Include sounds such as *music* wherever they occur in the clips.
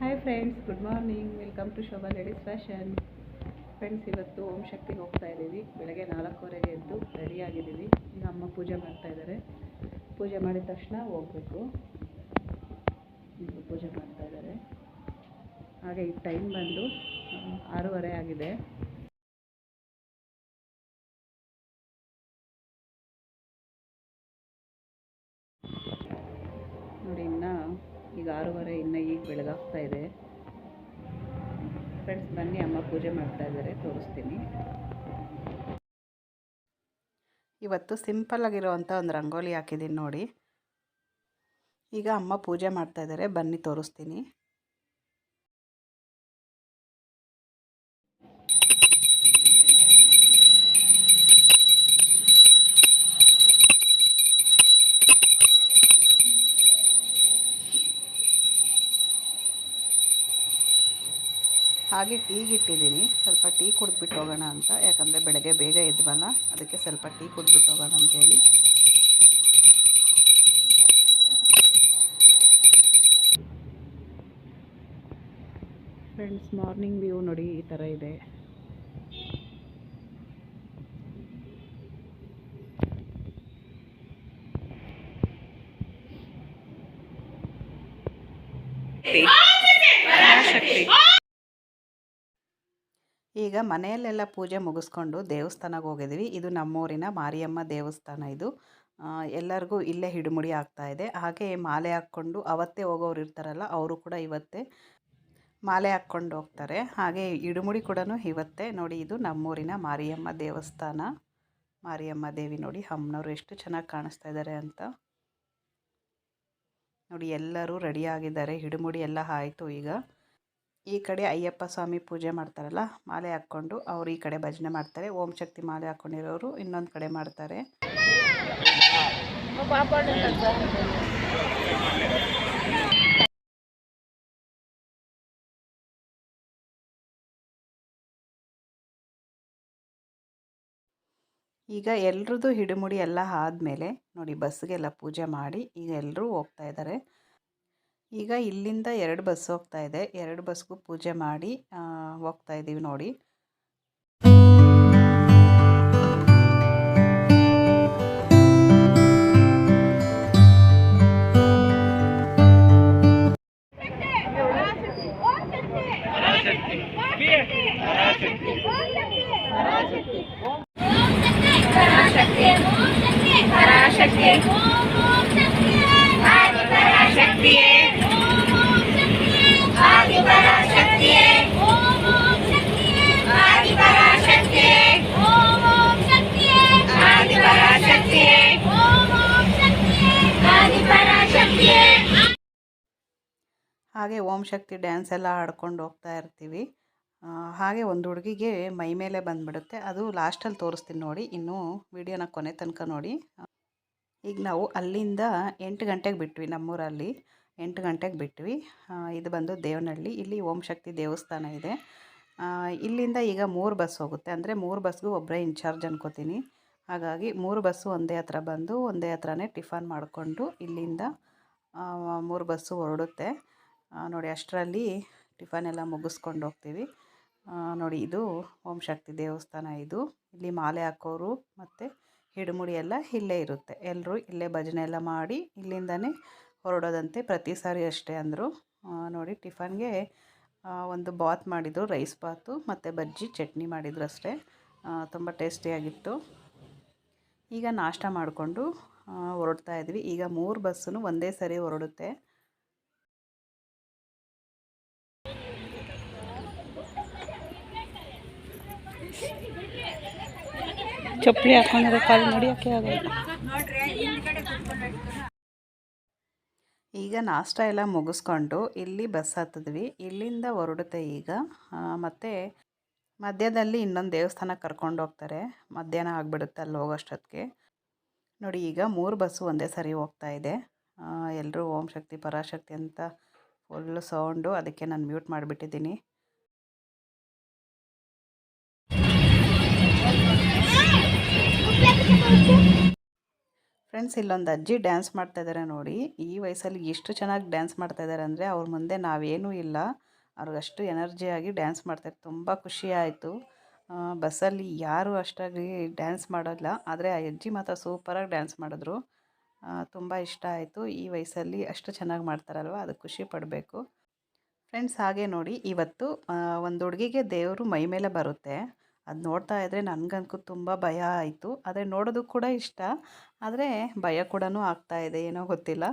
Hi friends good morning welcome to Shobha ladies fashion friends ಇವತ್ತು ಓಂ ಶಕ್ತಿಗೆ ಹೋಗ್ತಾ ಇದ್ದೀವಿ ಬೆಳಗ್ಗೆ ನಾಲ್ಕೂವರೆಗೆ ಎದ್ದು ರೆಡಿಯಾಗಿದ್ದೀವಿ ಈಗ ಅಮ್ಮ ಪೂಜೆ ಮಾಡ್ತಾ ಇದ್ದಾರೆ. ಪೂಜೆ ಮಾಡಿದ ತಕ್ಷಣ ಹೋಗಬೇಕು. ಈಗ ಪೂಜೆ ಮಾಡ್ತಾ ಇದ್ದಾರೆ. ಹಾಗೆ ಈ ಟೈಮ್ ಬಂದು ಆರೂವರೆ ಆಗಿದೆ. ನೋಡಿ, ಇನ್ನು ಈಗ ಆರೂವರೆ, ಇನ್ನು ಈಗ ಬೆಳಗಾಗ್ತಾ ಇದೆ. ಫ್ರೆಂಡ್ಸ್ ಬನ್ನಿ, ಅಮ್ಮ ಪೂಜೆ ಮಾಡ್ತಾ ಇದ್ದಾರೆ, ತೋರಿಸ್ತೀನಿ. ಇವತ್ತು ಸಿಂಪಲ್ ಆಗಿರುವಂಥ ಒಂದು ರಂಗೋಲಿ ಹಾಕಿದ್ದೀನಿ ನೋಡಿ. ಈಗ ಅಮ್ಮ ಪೂಜೆ ಮಾಡ್ತಾ ಇದ್ದಾರೆ, ಬನ್ನಿ, ತೋರಿಸ್ತೀನಿ. ಹಾಗೆ ಟೀಗೆ ಇಟ್ಟಿದ್ದೀನಿ ಸ್ವಲ್ಪ ಟೀ ಕುಡಿದ್ಬಿಟ್ಟು ಹೋಗೋಣ ಅಂತ. ಯಾಕಂದರೆ ಬೆಳಗ್ಗೆ ಬೇಗ ಇದ್ವಲ್ಲ ಅದಕ್ಕೆ ಸ್ವಲ್ಪ ಟೀ ಕುಡಿದ್ಬಿಟ್ಟು ಹೋಗೋಣ ಅಂತೇಳಿ ಫ್ರೆಂಡ್ಸ್ ಮಾರ್ನಿಂಗ್ ವ್ಯೂ ನೋಡಿ ಈ ಥರ ಇದೆ. ಈಗ ಮನೆಯಲ್ಲೆಲ್ಲ ಪೂಜೆ ಮುಗಿಸ್ಕೊಂಡು ದೇವಸ್ಥಾನಕ್ಕೆ ಹೋಗಿದ್ವಿ. ಇದು ನಮ್ಮೂರಿನ ಮಾರಿಯಮ್ಮ ದೇವಸ್ಥಾನ ಇದು. ಎಲ್ಲರಿಗೂ ಇಲ್ಲೇ ಹಿಡುಮುಡಿ ಆಗ್ತಾ ಇದೆ. ಹಾಗೆ ಮಾಲೆ ಹಾಕ್ಕೊಂಡು ಅವತ್ತೇ ಹೋಗೋರು ಇರ್ತಾರಲ್ಲ, ಅವರು ಕೂಡ ಇವತ್ತೇ ಮಾಲೆ ಹಾಕ್ಕೊಂಡು ಹೋಗ್ತಾರೆ. ಹಾಗೆ ಹಿಡುಮುಡಿ ಕೂಡ ಇವತ್ತೇ. ನೋಡಿ, ಇದು ನಮ್ಮೂರಿನ ಮಾರಿಯಮ್ಮ ದೇವಸ್ಥಾನ. ಮಾರಿಯಮ್ಮ ದೇವಿ ನೋಡಿ ಅಮ್ಮನವರು ಎಷ್ಟು ಚೆನ್ನಾಗಿ ಕಾಣಿಸ್ತಾ ಇದ್ದಾರೆ ಅಂತ. ನೋಡಿ, ಎಲ್ಲರೂ ರೆಡಿಯಾಗಿದ್ದಾರೆ ಹಿಡುಮುಡಿ ಎಲ್ಲ ಆಯಿತು ಈಗ. ಈ ಕಡೆ ಅಯ್ಯಪ್ಪ ಸ್ವಾಮಿ ಪೂಜೆ ಮಾಡ್ತಾರಲ್ಲ, ಮಾಲೆ ಹಾಕ್ಕೊಂಡು ಅವ್ರು ಈ ಕಡೆ ಭಜನೆ ಮಾಡ್ತಾರೆ. ಓಂ ಶಕ್ತಿ ಮಾಲೆ ಹಾಕ್ಕೊಂಡಿರೋರು ಇನ್ನೊಂದು ಕಡೆ ಮಾಡ್ತಾರೆ. ಈಗ ಎಲ್ರದ್ದು ಹಿಡಿಮುಡಿ ಎಲ್ಲ ಆದಮೇಲೆ ನೋಡಿ ಬಸ್ಗೆಲ್ಲ ಪೂಜೆ ಮಾಡಿ ಈಗ ಎಲ್ಲರೂ ಹೋಗ್ತಾ ಇದ್ದಾರೆ. ಈಗ ಇಲ್ಲಿಂದ ಎರಡು ಬಸ್ ಹೋಗ್ತಾ ಇದೆ ಎರಡು ಬಸ್ಗೂ ಪೂಜೆ ಮಾಡಿ ಹೋಗ್ತಾ ಇದ್ದೀವಿ ನೋಡಿ ಹಾಗೆ ಓಂ ಶಕ್ತಿ ಡ್ಯಾನ್ಸ್ ಎಲ್ಲ ಆಡ್ಕೊಂಡು ಹೋಗ್ತಾ ಇರ್ತೀವಿ. ಹಾಗೆ ಒಂದು ಹುಡುಗಿಗೆ ಮೈ ಮೇಲೆ ಬಂದುಬಿಡುತ್ತೆ. ಅದು ಲಾಸ್ಟಲ್ಲಿ ತೋರಿಸ್ತೀನಿ ನೋಡಿ, ಇನ್ನೂ ವಿಡಿಯೋನ ಕೊನೆ ತನಕ ನೋಡಿ. ಈಗ ನಾವು ಅಲ್ಲಿಂದ ಎಂಟು ಗಂಟೆಗೆ ಬಿಟ್ವಿ, ನಮ್ಮೂರಲ್ಲಿ ಎಂಟು ಗಂಟೆಗೆ ಬಿಟ್ವಿ. ಇದು ಬಂದು ದೇವನಹಳ್ಳಿ, ಇಲ್ಲಿ ಓಂ ಶಕ್ತಿ ದೇವಸ್ಥಾನ ಇದೆ. ಇಲ್ಲಿಂದ ಈಗ ಮೂರು ಬಸ್ ಹೋಗುತ್ತೆ. ಅಂದರೆ ಮೂರು ಬಸ್ಗೂ ಒಬ್ಬರೇ ಇನ್ಚಾರ್ಜ್ ಅನ್ಕೋತೀನಿ. ಹಾಗಾಗಿ ಮೂರು ಬಸ್ಸು ಒಂದೇ ಹತ್ರ ಬಂದು, ಒಂದೇ ಹತ್ರನೇ ಟಿಫನ್ ಮಾಡಿಕೊಂಡು ಇಲ್ಲಿಂದ ಮೂರು ಬಸ್ಸು ಹೊರಡುತ್ತೆ. ನೋಡಿ, ಅಷ್ಟರಲ್ಲಿ ಟಿಫನ್ ಎಲ್ಲ ಮುಗಿಸ್ಕೊಂಡು ಹೋಗ್ತೀವಿ. ನೋಡಿ, ಇದು ಓಂ ಶಕ್ತಿ ದೇವಸ್ಥಾನ ಇದು. ಇಲ್ಲಿ ಮಾಲೆ ಹಾಕೋರು ಮತ್ತು ಹಿಡುಮುಡಿ ಎಲ್ಲ ಇಲ್ಲೇ ಇರುತ್ತೆ. ಎಲ್ಲರೂ ಇಲ್ಲೇ ಭಜನೆ ಎಲ್ಲ ಮಾಡಿ ಇಲ್ಲಿಂದನೇ ಹೊರಡೋದಂತೆ ಪ್ರತಿ ಸಾರಿ ಅಷ್ಟೇ ಅಂದರು. ನೋಡಿ, ಟಿಫನ್ಗೆ ಒಂದು ಬಾತ್ ಮಾಡಿದರು, ರೈಸ್ ಬಾತು ಮತ್ತು ಬಜ್ಜಿ ಚಟ್ನಿ ಮಾಡಿದ್ರು ಅಷ್ಟೇ. ತುಂಬ ಟೇಸ್ಟಿಯಾಗಿತ್ತು ಈಗ ನಾಷ್ಟ ಮಾಡಿಕೊಂಡು ಹೊರಡ್ತಾ ಇದ್ವಿ. ಈಗ ಮೂರು ಬಸ್ಸು ಒಂದೇ ಸರಿ ಹೊರಡುತ್ತೆ. ಚಪ್ಪಲಿ ಹಾಕೊಂಡ್ರೆ ಕಾಲು ನೋಡಿಯೋಕ್ಕೆ ಆಗಲ್ಲ. ಈಗ ನಾಷ್ಟ ಎಲ್ಲ ಮುಗಿಸ್ಕೊಂಡು ಇಲ್ಲಿ ಬಸ್ ಹತ್ತಿದ್ವಿ. ಇಲ್ಲಿಂದ ಹೊರಡುತ್ತೆ ಈಗ. ಮತ್ತು ಮಧ್ಯದಲ್ಲಿ ಇನ್ನೊಂದು ದೇವಸ್ಥಾನ ಕರ್ಕೊಂಡು ಹೋಗ್ತಾರೆ. ಮಧ್ಯಾಹ್ನ ಆಗಿಬಿಡುತ್ತೆ ಅಲ್ಲಿ ಹೋಗೋಷ್ಟೊತ್ತಿಗೆ. ನೋಡಿ, ಈಗ ಮೂರು ಬಸ್ಸು ಒಂದೇ ಸರಿ ಹೋಗ್ತಾ ಇದೆ. ಎಲ್ಲರೂ ಓಂ ಶಕ್ತಿ, ಪರಾಶಕ್ತಿ ಅಂತ ಫುಲ್ಲು ಸೌಂಡು ಅದಕ್ಕೆ ನಾನು ಮ್ಯೂಟ್ ಮಾಡಿಬಿಟ್ಟಿದ್ದೀನಿ. ಫ್ರೆಂಡ್ಸ್ ಇಲ್ಲೊಂದು ಅಜ್ಜಿ ಡ್ಯಾನ್ಸ್ ಮಾಡ್ತಾ ಇದ್ದಾರೆ ನೋಡಿ. ಈ ವಯಸ್ಸಲ್ಲಿ ಎಷ್ಟು ಚೆನ್ನಾಗಿ ಡ್ಯಾನ್ಸ್ ಮಾಡ್ತಾ ಇದ್ದಾರೆ ಅಂದರೆ ಅವ್ರ ಮುಂದೆ ನಾವೇನೂ ಇಲ್ಲ. ಅವ್ರಿಗಷ್ಟು ಎನರ್ಜಿಯಾಗಿ ಡ್ಯಾನ್ಸ್ ಮಾಡ್ತಾರೆ ತುಂಬ ಖುಷಿ ಆಯಿತು. ಬಸ್ಸಲ್ಲಿ ಯಾರು ಅಷ್ಟಾಗಿ ಡ್ಯಾನ್ಸ್ ಮಾಡೋಲ್ಲ. ಆದರೆ ಆ ಅಜ್ಜಿ ಮಾತ್ರ ಸೂಪರಾಗಿ ಡ್ಯಾನ್ಸ್ ಮಾಡಿದ್ರು. ತುಂಬ ಇಷ್ಟ ಆಯಿತು. ಈ ವಯಸ್ಸಲ್ಲಿ ಅಷ್ಟು ಚೆನ್ನಾಗಿ ಮಾಡ್ತಾರಲ್ವ? ಅದು ಖುಷಿ ಪಡಬೇಕು. ಫ್ರೆಂಡ್ಸ್ ಹಾಗೆ ನೋಡಿ. ಇವತ್ತು ಒಂದು ಹುಡುಗಿಗೆ ದೇವರು ಮೈ ಮೇಲೆ ಬರುತ್ತೆ. ಅದು ನೋಡ್ತಾ ಇದ್ದರೆ ನನಗಂತೂ ತುಂಬ ಭಯ ಆಯಿತು. ಆದರೆ ನೋಡೋದು ಕೂಡ ಇಷ್ಟ. ಆದರೆ ಭಯ ಕೂಡ ಆಗ್ತಾ ಇದೆ, ಏನೋ ಗೊತ್ತಿಲ್ಲ.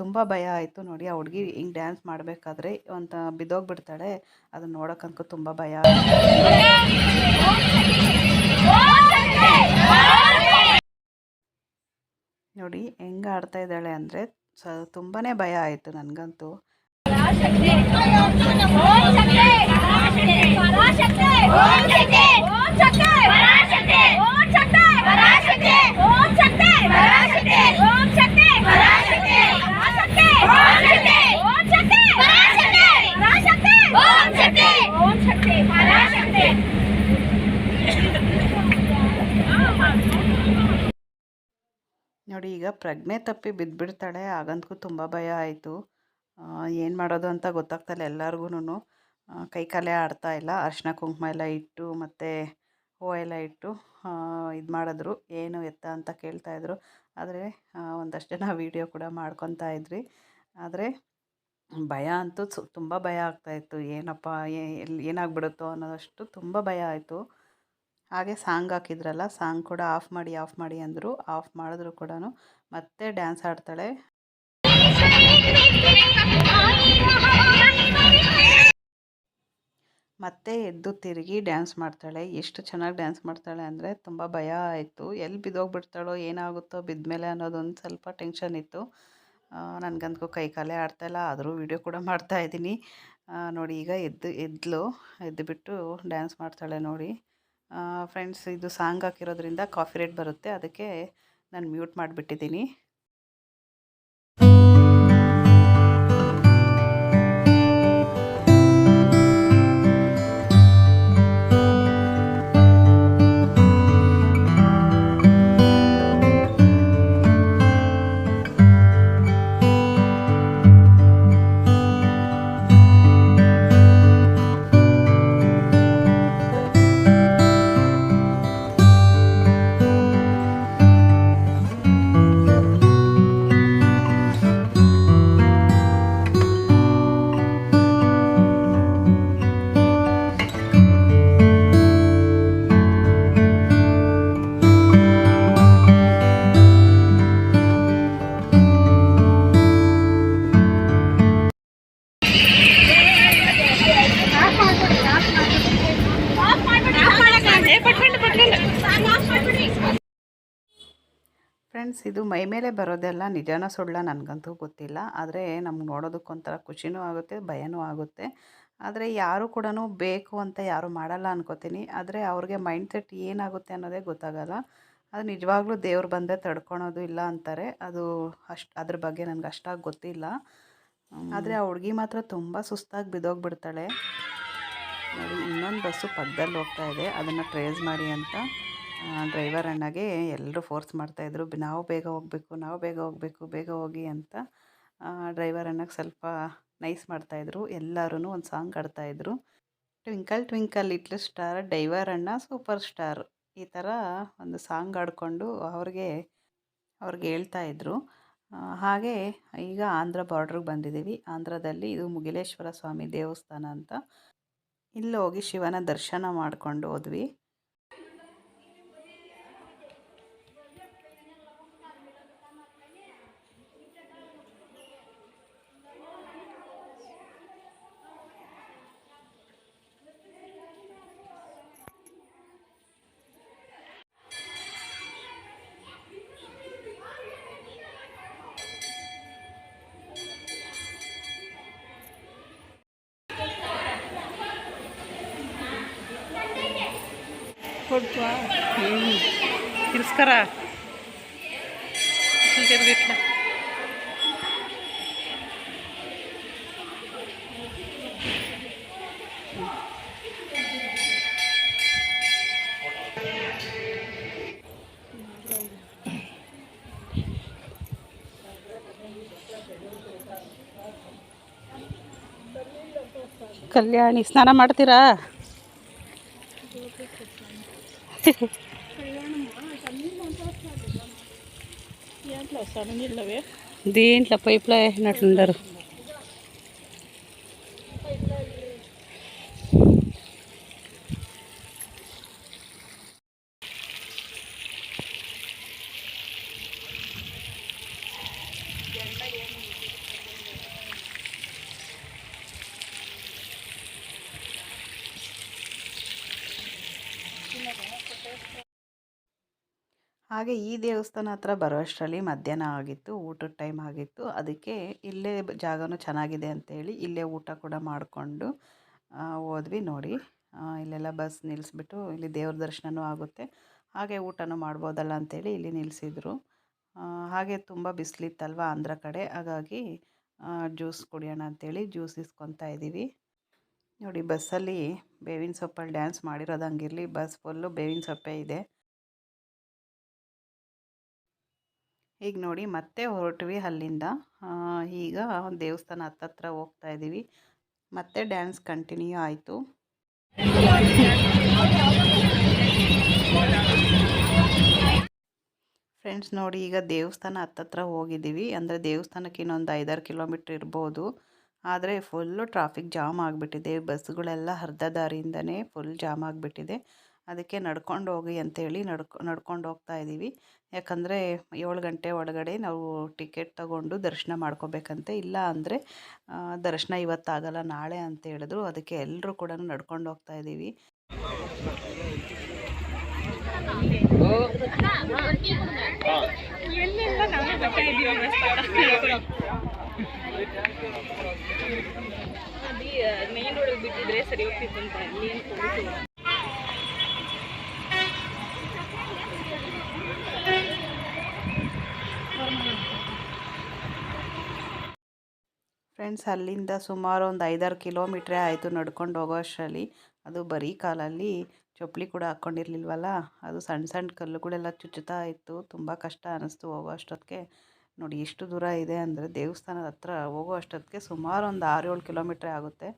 ತುಂಬ ಭಯ ಆಯಿತು. ನೋಡಿ, ಆ ಹುಡುಗಿ ಹಿಂಗೆ ಡ್ಯಾನ್ಸ್ ಮಾಡಬೇಕಾದ್ರೆ ಅಂತ ಬಿದ್ದೋಗ್ಬಿಡ್ತಾಳೆ. ಅದನ್ನ ನೋಡೋಕ್ಕಂತೂ ತುಂಬ ಭಯ ನೋಡಿ, ಹೆಂಗೆ ಆಡ್ತಾ ಇದ್ದಾಳೆ ಅಂದರೆ ಸ ತುಂಬಾ ಭಯ ಆಯಿತು ನನಗಂತೂ. ನೋಡಿ ಈಗ ಪ್ರಜ್ಞೆ ತಪ್ಪಿ ಬಿದ್ದುಬಿಡ್ತಾಳೆ ಆಗಂತೂ ತುಂಬ ಭಯ ಆಯಿತು ಏನು ಮಾಡೋದು ಅಂತ ಗೊತ್ತಾಗ್ತಾಯಿಲ್ಲ ಎಲ್ಲರಿಗೂ ಕೈ ಕಾಲೇ ಆಡ್ತಾ ಇಲ್ಲ. ಅರಿಶಿನ ಕುಂಕುಮ ಎಲ್ಲ ಇಟ್ಟು ಮತ್ತು ಹೂವು ಎಲ್ಲ ಇಟ್ಟು ಇದು ಮಾಡಿದ್ರು. ಏನು ಎತ್ತ ಅಂತ ಕೇಳ್ತಾಯಿದ್ರು ಆದರೆ ಒಂದಷ್ಟು ಜನ ವೀಡಿಯೋ ಕೂಡ ಮಾಡ್ಕೊತಾ ಇದ್ರಿ. ಆದರೆ, ಭಯ ಅಂತೂ ಸು, ತುಂಬ ಭಯ ಆಗ್ತಾಯಿತ್ತು ಏನಪ್ಪ ಎಲ್ಲಿ ಏನಾಗ್ಬಿಡುತ್ತೋ ಅನ್ನೋದಷ್ಟು ತುಂಬ ಭಯ ಆಯಿತು. ಹಾಗೆ ಸಾಂಗ್ ಹಾಕಿದ್ರಲ್ಲ, ಸಾಂಗ್ ಕೂಡ ಆಫ್ ಮಾಡಿ ಆಫ್ ಮಾಡಿ ಅಂದರು. ಆಫ್ ಮಾಡಿದ್ರು ಕೂಡ ಮತ್ತೆ ಡ್ಯಾನ್ಸ್ ಆಡ್ತಾಳೆ. ಮತ್ತೆ ಎದ್ದು ತಿರುಗಿ ಡ್ಯಾನ್ಸ್ ಮಾಡ್ತಾಳೆ. ಎಷ್ಟು ಚೆನ್ನಾಗಿ ಡ್ಯಾನ್ಸ್ ಮಾಡ್ತಾಳೆ ಅಂದರೆ ತುಂಬ ಭಯ ಆಯಿತು. ಎಲ್ಲಿ ಬಿದ್ದೋಗ್ಬಿಡ್ತಾಳೋ, ಏನಾಗುತ್ತೋ ಬಿದ್ಮೇಲೆ ಅನ್ನೋದೊಂದು ಸ್ವಲ್ಪ ಟೆನ್ಷನ್ ಇತ್ತು. ನನಗಂತೂ ಕೈ ಕಾಲೇ ಆಡ್ತಾಯಿಲ್ಲ ಆದರೂ ವೀಡಿಯೋ ಕೂಡ ಮಾಡ್ತಾ ಇದ್ದೀನಿ. ನೋಡಿ ಈಗ ಎದ್ದು, ಎದ್ಲು ಬಿಟ್ಟು ಡ್ಯಾನ್ಸ್ ಮಾಡ್ತಾಳೆ ನೋಡಿ. ಫ್ರೆಂಡ್ಸ್, ಇದು ಸಾಂಗ್ ಹಾಕಿರೋದ್ರಿಂದ ಕಾಫಿ ರೇಟ್ ಬರುತ್ತೆ. ಅದಕ್ಕೆ ನಾನು ಮ್ಯೂಟ್ ಮಾಡಿಬಿಟ್ಟಿದ್ದೀನಿ. ಫ್ರೆಂಡ್ಸ್ ಇದು ಮೈ ಮೇಲೆ ಬರೋದೆಲ್ಲ ನಿಜಾನ ಸುಳ್ಳ ನನಗಂತೂ ಗೊತ್ತಿಲ್ಲ. ಆದರೆ ನಮ್ಗೆ ನೋಡೋದಕ್ಕೊಂಥರ ಖುಷಿನೂ ಆಗುತ್ತೆ, ಭಯನೂ ಆಗುತ್ತೆ. ಆದರೆ ಯಾರು ಕೂಡ ಬೇಕು ಅಂತ ಯಾರು ಮಾಡಲ್ಲ ಅನ್ಕೋತೀನಿ. ಆದರೆ ಅವ್ರಿಗೆ ಮೈಂಡ್ ಸೆಟ್ ಏನಾಗುತ್ತೆ ಅನ್ನೋದೇ ಗೊತ್ತಾಗಲ್ಲ. ಅದು ನಿಜವಾಗ್ಲೂ ದೇವ್ರು ಬಂದೇ ತಡ್ಕೊಳೋದು ಇಲ್ಲ ಅಂತಾರೆ. ಅದು ಅಷ್ಟು, ಅದ್ರ ಬಗ್ಗೆ ನನಗೆ ಅಷ್ಟಾಗಿ ಗೊತ್ತಿಲ್ಲ. ಆದರೆ ಆ ಹುಡುಗಿ ಮಾತ್ರ ತುಂಬ ಸುಸ್ತಾಗಿ ಬಿದ್ದೋಗ್ಬಿಡ್ತಾಳೆ. ನೋಡಿ, ಇನ್ನೊಂದು ಬಸ್ಸು ಪಕ್ಕದಲ್ಲಿ ಹೋಗ್ತಾ ಇದೆ. ಅದನ್ನು ಟ್ರೇಸ್ ಮಾಡಿ ಅಂತ ಡ್ರೈವರ್ ಅಣ್ಣಗೆ ಎಲ್ಲರೂ ಫೋರ್ಸ್ ಮಾಡ್ತಾಯಿದ್ರು ನಾವು ಬೇಗ ಹೋಗಬೇಕು, ನಾವು ಬೇಗ ಹೋಗಬೇಕು, ಬೇಗ ಹೋಗಿ ಅಂತ ಡ್ರೈವರ್ ಅಣ್ಣಗೆ ಸ್ವಲ್ಪ ನೈಸ್ ಮಾಡ್ತಾಯಿದ್ರು ಎಲ್ಲರೂ ಒಂದು song ಆಡ್ತಾಯಿದ್ರು twinkle twinkle little star driver ಅಣ್ಣ ಸೂಪರ್ ಸ್ಟಾರ್ ಈ ಥರ ಒಂದು ಸಾಂಗ್ ಆಡಿಕೊಂಡು ಅವ್ರಿಗೆ ಅವ್ರಿಗೆ ಹೇಳ್ತಾಯಿದ್ರು ಹಾಗೆ ಈಗ ಆಂಧ್ರ ಬಾರ್ಡ್ರಿಗೆ ಬಂದಿದ್ದೀವಿ ಆಂಧ್ರದಲ್ಲಿ ಇದು ಮುಗಿಲೇಶ್ವರ ಸ್ವಾಮಿ ದೇವಸ್ಥಾನ ಅಂತ ಇಲ್ಲಿ ಹೋಗಿ ಶಿವನ ದರ್ಶನ ಮಾಡ್ಕೊಂಡು ಹೋದ್ವಿ. ಕೊಡ್ತುವಾ ಹ್ಞೂ ತಿರ್ಸ್ಕರ. ಕಲ್ಯಾಣಿ ಸ್ನಾನ ಮಾಡ್ತೀರಾ? *laughs* దీంట్లో పైప్లో వేసినట్లుండరు. ಹಾಗೆ ಈ ದೇವಸ್ಥಾನ ಹತ್ರ ಬರೋಷ್ಟರಲ್ಲಿ ಮಧ್ಯಾಹ್ನ ಆಗಿತ್ತು, ಊಟದ ಟೈಮ್ ಆಗಿತ್ತು. ಅದಕ್ಕೆ ಇಲ್ಲೇ ಜಾಗನೂ ಚೆನ್ನಾಗಿದೆ ಅಂತೇಳಿ ಇಲ್ಲೇ ಊಟ ಕೂಡ ಮಾಡಿಕೊಂಡು ಹೋದ್ವಿ ನೋಡಿ. ಇಲ್ಲೆಲ್ಲ ಬಸ್ ನಿಲ್ಲಿಸ್ಬಿಟ್ಟು ಇಲ್ಲಿ ದೇವ್ರ ದರ್ಶನವೂ ಆಗುತ್ತೆ. ಹಾಗೆ ಊಟನೂ ಮಾಡ್ಬೋದಲ್ಲ ಅಂತೇಳಿ ಇಲ್ಲಿ ನಿಲ್ಲಿಸಿದ್ರು ಹಾಗೆ ತುಂಬ ಬಿಸಿಲಿತ್ತಲ್ವ ಆಂಧ್ರ ಕಡೆ. ಹಾಗಾಗಿ ಜ್ಯೂಸ್ ಕುಡಿಯೋಣ ಅಂತೇಳಿ ಜ್ಯೂಸ್ ಇಸ್ಕೊತಾ ಇದ್ದೀವಿ ನೋಡಿ ಬಸ್ಸಲ್ಲಿ ಬೇವಿನ ಸೊಪ್ಪಲ್ಲಿ ಡ್ಯಾನ್ಸ್ ಮಾಡಿರೋದು ಹಂಗಿರಲಿ. ಬಸ್ ಫುಲ್ಲು ಬೇವಿನ ಸೊಪ್ಪೆ ಇದೆ. ಈಗ ನೋಡಿ ಮತ್ತೆ ಹೊರಟ್ವಿ ಅಲ್ಲಿಂದ. ಈಗ ದೇವಸ್ಥಾನ ಹತ್ತತ್ರ ಹೋಗ್ತಾ ಇದ್ದೀವಿ ಮತ್ತೆ ಡ್ಯಾನ್ಸ್ ಕಂಟಿನ್ಯೂ ಆಯಿತು. ಫ್ರೆಂಡ್ಸ್ ನೋಡಿ ಈಗ ದೇವಸ್ಥಾನ ಹತ್ತತ್ರ ಹೋಗಿದ್ದೀವಿ. ಅಂದರೆ ದೇವಸ್ಥಾನಕ್ಕೆ ಇನ್ನೊಂದು ಐದಾರು ಕಿಲೋಮೀಟ್ರ್ ಇರ್ಬೋದು. ಆದರೆ ಫುಲ್ಲು ಟ್ರಾಫಿಕ್ ಜಾಮ್ ಆಗಿಬಿಟ್ಟಿದೆ. ಬಸ್ಗಳೆಲ್ಲ ಅರ್ಧ ದಾರಿಯಿಂದನೇ ಫುಲ್ ಜಾಮ್ ಆಗಿಬಿಟ್ಟಿದೆ. ಅದಕ್ಕೆ ನಡ್ಕೊಂಡು ಹೋಗಿ ಅಂತೇಳಿ ನಡ್ಕೊ, ನಡ್ಕೊಂಡು ಹೋಗ್ತಾ ಇದ್ದೀವಿ. ಯಾಕಂದರೆ ಏಳು ಗಂಟೆ ಒಳಗಡೆ ನಾವು ಟಿಕೆಟ್ ತಗೊಂಡು ದರ್ಶನ ಮಾಡ್ಕೋಬೇಕಂತೆ. ಇಲ್ಲ ಅಂದರೆ ದರ್ಶನ ಇವತ್ತಾಗಲ್ಲ, ನಾಳೆ ಅಂತ ಹೇಳಿದ್ರು. ಅದಕ್ಕೆ ಎಲ್ಲರೂ ಕೂಡ ನಡ್ಕೊಂಡು ಹೋಗ್ತಾ ಇದ್ದೀವಿ. ಬಿಟ್ಟಿದ್ರೆ ಸರಿ ಹೋಗ್ತಿತ್ತು ಅಂತ ಅಲ್ಲಿ ಏನು ಫ್ರೆಂಡ್ಸ್, ಅಲ್ಲಿಂದ ಸುಮಾರು ಒಂದು ಐದಾರು ಕಿಲೋಮೀಟ್ರೇ ಆಯಿತು ನಡ್ಕೊಂಡು ಹೋಗೋ ಅಷ್ಟರಲ್ಲಿ. ಅದು ಬರೀ ಕಾಲಲ್ಲಿ ಚಪ್ಪಲಿ ಕೂಡ ಹಾಕ್ಕೊಂಡಿರ್ಲಿಲ್ವಲ್ಲ? ಅದು ಸಣ್ಣ ಸಣ್ಣ ಕಲ್ಲುಗಳೆಲ್ಲ ಚುಚ್ಚುತ್ತಾ ಇತ್ತು. ತುಂಬ ಕಷ್ಟ ಅನ್ನಿಸ್ತು ಹೋಗೋ ಅಷ್ಟೊತ್ತಿಗೆ. ನೋಡಿ, ಎಷ್ಟು ದೂರ ಇದೆ ಅಂದರೆ ದೇವಸ್ಥಾನದ ಹತ್ರ ಹೋಗೋ ಅಷ್ಟೊತ್ತಿಗೆ ಸುಮಾರು ಒಂದು ಆರು ಏಳು ಕಿಲೋಮೀಟ್ರೇ ಆಗುತ್ತೆ.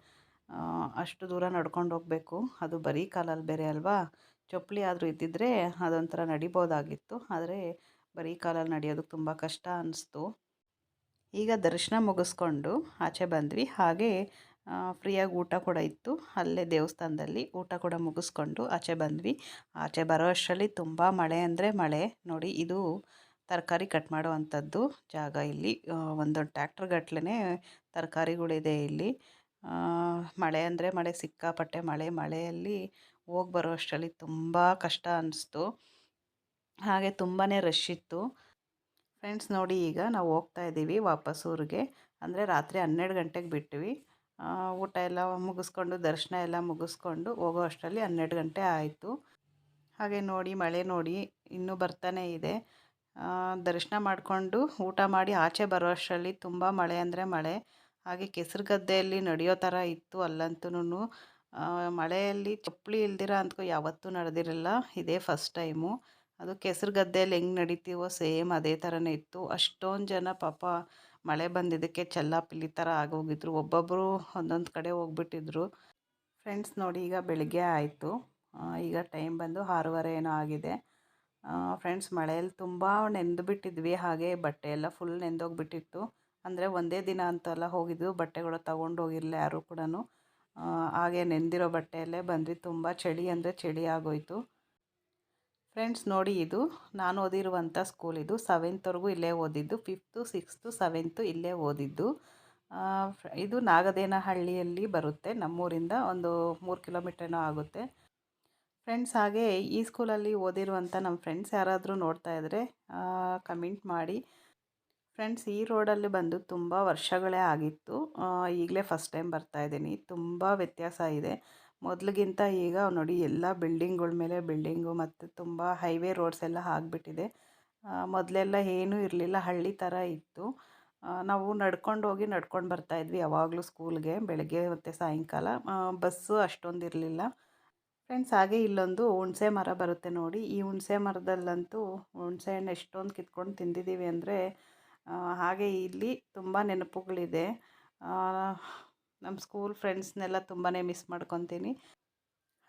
ಅಷ್ಟು ದೂರ ನಡ್ಕೊಂಡು ಹೋಗಬೇಕು. ಅದು ಬರೀ ಕಾಲಲ್ಲಿ ಬೇರೆ ಅಲ್ವಾ? ಚಪ್ಪಲಿ ಆದರೂ ಇದ್ದಿದ್ದರೆ ಅದೊಂಥರ ನಡಿಬೋದಾಗಿತ್ತು. ಆದರೆ ಬರೀ ಕಾಲಲ್ಲಿ ನಡೆಯೋದಕ್ಕೆ ತುಂಬ ಕಷ್ಟ ಅನ್ನಿಸ್ತು ಈಗ ದರ್ಶನ ಮುಗಿಸ್ಕೊಂಡು ಆಚೆ ಬಂದ್ವಿ. ಹಾಗೆ ಫ್ರೀಯಾಗಿ ಊಟ ಕೂಡ ಇತ್ತು. ಅಲ್ಲೇ ದೇವಸ್ಥಾನದಲ್ಲಿ ಊಟ ಕೂಡ ಮುಗಿಸ್ಕೊಂಡು ಆಚೆ ಬಂದ್ವಿ. ಆಚೆ ಬರೋ ಅಷ್ಟರಲ್ಲಿ ತುಂಬ ಮಳೆ ಅಂದರೆ ಮಳೆ. ನೋಡಿ, ಇದು ತರಕಾರಿ ಕಟ್ ಮಾಡೋ ಅಂಥದ್ದು ಜಾಗ ಇಲ್ಲಿ. ಒಂದೊಂದು ಟ್ಯಾಕ್ಟರ್ ಗಟ್ಲೆ ತರಕಾರಿಗಳಿದೆ ಇಲ್ಲಿ. ಮಳೆ ಅಂದರೆ ಮಳೆ, ಸಿಕ್ಕಾಪಟ್ಟೆ ಮಳೆ. ಮಳೆಯಲ್ಲಿ ಹೋಗಿ ಬರೋ ಅಷ್ಟರಲ್ಲಿ ತುಂಬ ಕಷ್ಟ ಅನ್ನಿಸ್ತು ಹಾಗೆ ತುಂಬಾ ರಶ್ ಇತ್ತು. ಫ್ರೆಂಡ್ಸ್ ನೋಡಿ ಈಗ ನಾವು ಹೋಗ್ತಾ ಇದ್ದೀವಿ ವಾಪಸ್ ಊರಿಗೆ. ಅಂದರೆ ರಾತ್ರಿ ಹನ್ನೆರಡು ಗಂಟೆಗೆ ಬಿಟ್ವಿ. ಊಟ ಎಲ್ಲ ಮುಗಿಸ್ಕೊಂಡು, ದರ್ಶನ ಎಲ್ಲ ಮುಗಿಸ್ಕೊಂಡು ಹೋಗೋ ಅಷ್ಟರಲ್ಲಿ ಹನ್ನೆರಡು ಗಂಟೆ ಆಯಿತು. ಹಾಗೆ ನೋಡಿ, ಮಳೆ ನೋಡಿ ಇನ್ನೂ ಬರ್ತಾನೇ ಇದೆ. ದರ್ಶನ ಮಾಡಿಕೊಂಡು ಊಟ ಮಾಡಿ ಆಚೆ ಬರೋ ಅಷ್ಟರಲ್ಲಿ ತುಂಬ ಮಳೆ ಅಂದರೆ ಮಳೆ. ಹಾಗೆ ಕೆಸರು ಗದ್ದೆಯಲ್ಲಿ ನಡೆಯೋ ಥರ ಇತ್ತು ಅಲ್ಲಂತೂ ಮಳೆಯಲ್ಲಿ ಚಪ್ಪಲಿ ಇಲ್ದಿರ ಅಂದ್ಕೊ ಯಾವತ್ತೂ ನಡೆದಿರಲ್ಲ. ಇದೇ ಫಸ್ಟ್ ಟೈಮು ಅದು ಕೆಸರು ಗದ್ದೆಯಲ್ಲಿ ಹೆಂಗೆ ನಡೀತೀವೋ ಸೇಮ್ ಅದೇ ಥರನೇ ಇತ್ತು. ಅಷ್ಟೊಂದು ಜನ ಪಾಪ ಮಳೆ ಬಂದಿದ್ದಕ್ಕೆ ಚೆಲ್ಲಾಪಿಲ್ಲಿ ಥರ ಆಗೋಗಿದ್ರು. ಒಬ್ಬೊಬ್ಬರು ಒಂದೊಂದು ಕಡೆ ಹೋಗ್ಬಿಟ್ಟಿದ್ರು. ಫ್ರೆಂಡ್ಸ್ ನೋಡಿ ಈಗ ಬೆಳಿಗ್ಗೆ ಆಯಿತು. ಈಗ ಟೈಮ್ ಬಂದು ಆರೂವರೆ ಏನೋ ಆಗಿದೆ. ಫ್ರೆಂಡ್ಸ್ ಮಳೆಯಲ್ಲಿ ತುಂಬ ನೆಂದು ಬಿಟ್ಟಿದ್ವಿ ಹಾಗೆ ಬಟ್ಟೆ ಎಲ್ಲ ಫುಲ್ ನೆಂದೋಗ್ಬಿಟ್ಟಿತ್ತು. ಅಂದರೆ ಒಂದೇ ದಿನ ಅಂತೆಲ್ಲ ಹೋಗಿದ್ವು. ಬಟ್ಟೆಗಳು ಹೋಗಿರಲಿಲ್ಲ ಯಾರೂ ಕೂಡ ಹಾಗೆ ನೆಂದಿರೋ ಬಟ್ಟೆಯಲ್ಲೇ ಬಂದ್ವಿ. ತುಂಬ ಚಳಿ ಅಂದರೆ ಚಳಿ ಆಗೋಯ್ತು. ಫ್ರೆಂಡ್ಸ್ ನೋಡಿ ಇದು. ನಾನು ಓದಿರುವಂಥ ಸ್ಕೂಲ್ ಇದು. ಸೆವೆಂತ್ವರೆಗೂ ಇಲ್ಲೇ ಓದಿದ್ದು. ಫಿಫ್ತು ಸಿಕ್ಸ್ತು ಸೆವೆಂತು ಇಲ್ಲೇ ಓದಿದ್ದು. ಇದು ನಾಗದೇನಹಳ್ಳಿಯಲ್ಲಿ ಬರುತ್ತೆ. ನಮ್ಮೂರಿಂದ ಒಂದು ಮೂರು ಕಿಲೋಮೀಟ್ರೇನೋ ಆಗುತ್ತೆ. ಫ್ರೆಂಡ್ಸ್ ಹಾಗೆ ಈ ಸ್ಕೂಲಲ್ಲಿ ಓದಿರುವಂಥ ನಮ್ಮ ಫ್ರೆಂಡ್ಸ್ ಯಾರಾದರೂ ನೋಡ್ತಾ ಇದ್ದರೆ ಕಮೆಂಟ್ ಮಾಡಿ. ಫ್ರೆಂಡ್ಸ್ ಈ ರೋಡಲ್ಲಿ ಬಂದು ತುಂಬ ವರ್ಷಗಳೇ ಆಗಿತ್ತು. ಈಗಲೇ ಫಸ್ಟ್ ಟೈಮ್ ಬರ್ತಾ ಇದ್ದೀನಿ. ತುಂಬ ವ್ಯತ್ಯಾಸ ಇದೆ. ಮೊದಲಿಗಿಂತ ಈಗ ನೋಡಿ ಎಲ್ಲ ಬಿಲ್ಡಿಂಗ್ಗಳ ಮೇಲೆ ಬಿಲ್ಡಿಂಗು ಮತ್ತು ತುಂಬ ಹೈವೇ ರೋಡ್ಸ್ ಎಲ್ಲ ಆಗಿಬಿಟ್ಟಿದೆ. ಮೊದಲೆಲ್ಲ ಏನೂ ಇರಲಿಲ್ಲ, ಹಳ್ಳಿ ಥರ ಇತ್ತು. ನಾವು ನಡ್ಕೊಂಡು ಹೋಗಿ ನಡ್ಕೊಂಡು ಬರ್ತಾ ಇದ್ವಿ ಯಾವಾಗಲೂ ಸ್ಕೂಲ್ಗೆ ಬೆಳಗ್ಗೆ ಮತ್ತು ಸಾಯಂಕಾಲ. ಬಸ್ಸು ಅಷ್ಟೊಂದು ಇರಲಿಲ್ಲ. ಫ್ರೆಂಡ್ಸ್, ಹಾಗೆ ಇಲ್ಲೊಂದು ಹುಣಸೆ ಮರ ಬರುತ್ತೆ ನೋಡಿ. ಈ ಹುಣಸೆ ಮರದಲ್ಲಂತೂ ಹುಣಸೆ ಹಣ್ಣು ಎಷ್ಟೊಂದು ಕಿತ್ಕೊಂಡು ತಿಂದಿದ್ದೀವಿ ಅಂದರೆ ಹಾಗೆ ಇಲ್ಲಿ ತುಂಬ ನೆನಪುಗಳಿದೆ. ನಮ್ಮ ಸ್ಕೂಲ್ ಫ್ರೆಂಡ್ಸ್ನೆಲ್ಲ ತುಂಬಾ ಮಿಸ್ ಮಾಡ್ಕೊತೀನಿ.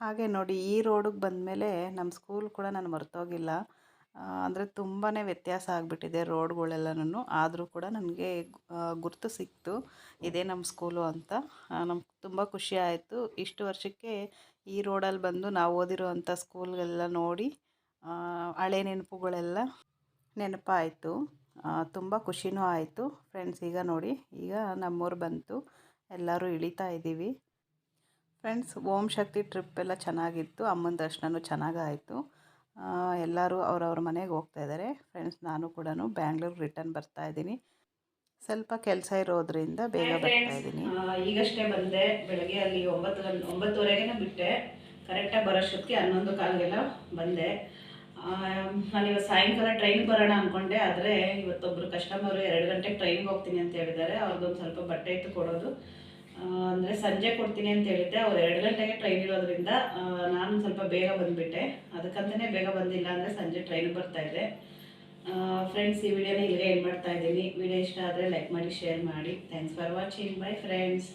ಹಾಗೆ ನೋಡಿ ಈ ರೋಡಿಗೆ ಬಂದಮೇಲೆ ನಮ್ಮ ಸ್ಕೂಲ್ ಕೂಡ ನಾನು ಮರ್ತೋಗಿಲ್ಲ. ಅಂದರೆ ತುಂಬಾ ವ್ಯತ್ಯಾಸ ಆಗಿಬಿಟ್ಟಿದೆ ರೋಡ್ಗಳೆಲ್ಲನೂ ಆದರೂ ಕೂಡ ನನಗೆ ಗುರ್ತು ಸಿಕ್ತು ಇದೇ ನಮ್ಮ ಸ್ಕೂಲು ಅಂತ. ನಮ್ಗೆ ತುಂಬ ಖುಷಿ ಆಯಿತು. ಇಷ್ಟು ವರ್ಷಕ್ಕೆ ಈ ರೋಡಲ್ಲಿ ಬಂದು ನಾವು ಓದಿರೋವಂಥ ಸ್ಕೂಲ್ಗೆಲ್ಲ ನೋಡಿ ಹಳೆ ನೆನಪುಗಳೆಲ್ಲ ನೆನಪಾಯಿತು. ತುಂಬ ಖುಷಿನೂ ಆಯಿತು. ಫ್ರೆಂಡ್ಸ್ ಈಗ ನೋಡಿ, ಈಗ ನಮ್ಮೂರು ಬಂತು. ಎಲ್ಲರೂ ಇಳಿತಾ ಇದ್ದೀವಿ. ಫ್ರೆಂಡ್ಸ್ ಓಂ ಶಕ್ತಿ ಟ್ರಿಪ್ ಎಲ್ಲ ಚೆನ್ನಾಗಿತ್ತು. ಅಮ್ಮನ ದರ್ಶನವೂ ಚೆನ್ನಾಗಾಯಿತು. ಎಲ್ಲರೂ ಅವ್ರವ್ರ ಮನೆಗೆ ಹೋಗ್ತಾ ಇದ್ದಾರೆ. ಫ್ರೆಂಡ್ಸ್ ನಾನು ಕೂಡ ಬ್ಯಾಂಗ್ಳೂರು ರಿಟರ್ನ್ ಬರ್ತಾ ಇದ್ದೀನಿ. ಸ್ವಲ್ಪ ಕೆಲಸ ಇರೋದ್ರಿಂದ ಬೇಗ ಬರ್ತಾ ಇದ್ದೀನಿ. ಈಗಷ್ಟೇ ಬಂದೆ. ಬೆಳಗ್ಗೆ ಅಲ್ಲಿ ಒಂಬತ್ತು ಗಂಟೆ ಒಂಬತ್ತುವರೆಗೆ ಬಿಟ್ಟೆ. ಕರೆಕ್ಟಾಗಿ ಬರೋಷ್ಟೊತ್ತಿಗೆ ಹನ್ನೊಂದು ಕಾಲಿಗೆಲ್ಲ ಬಂದೆ. ನಾನು ಇವತ್ತು ಸಾಯಂಕಾಲ ಟ್ರೈನ್ ಬರೋಣ ಅಂದ್ಕೊಂಡೆ ಆದರೆ ಇವತ್ತೊಬ್ಬರು ಕಸ್ಟಮರು ಎರಡು ಗಂಟೆಗೆ ಟ್ರೈನ್ಗೆ ಹೋಗ್ತೀನಿ ಅಂತ ಹೇಳಿದ್ದಾರೆ. ಅವ್ರದ್ದೊಂದು ಸ್ವಲ್ಪ ಬಟ್ಟೆ ಇತ್ತು ಕೊಡೋದು. ಅಂದರೆ ಸಂಜೆ ಕೊಡ್ತೀನಿ ಅಂತ ಹೇಳಿದ್ದೆ ಅವ್ರು ಎರಡು ಗಂಟೆಗೆ ಟ್ರೈನ್ ಇರೋದ್ರಿಂದ ನಾನು ಸ್ವಲ್ಪ ಬೇಗ ಬಂದುಬಿಟ್ಟೆ. ಅದಕ್ಕಂತಲೇ ಬೇಗ ಬಂದಿಲ್ಲ ಅಂದರೆ ಸಂಜೆ ಟ್ರೈನ್ ಬರ್ತಾ ಇದೆ. ಫ್ರೆಂಡ್ಸ್ ಈ ವಿಡಿಯೋನ ಇಲ್ಲಿಗೆ ಏನು ಮಾಡ್ತಾ ಇದ್ದೀನಿ. ವಿಡಿಯೋ ಇಷ್ಟ ಆದರೆ ಲೈಕ್ ಮಾಡಿ ಶೇರ್ ಮಾಡಿ. Thanks for watching bye friends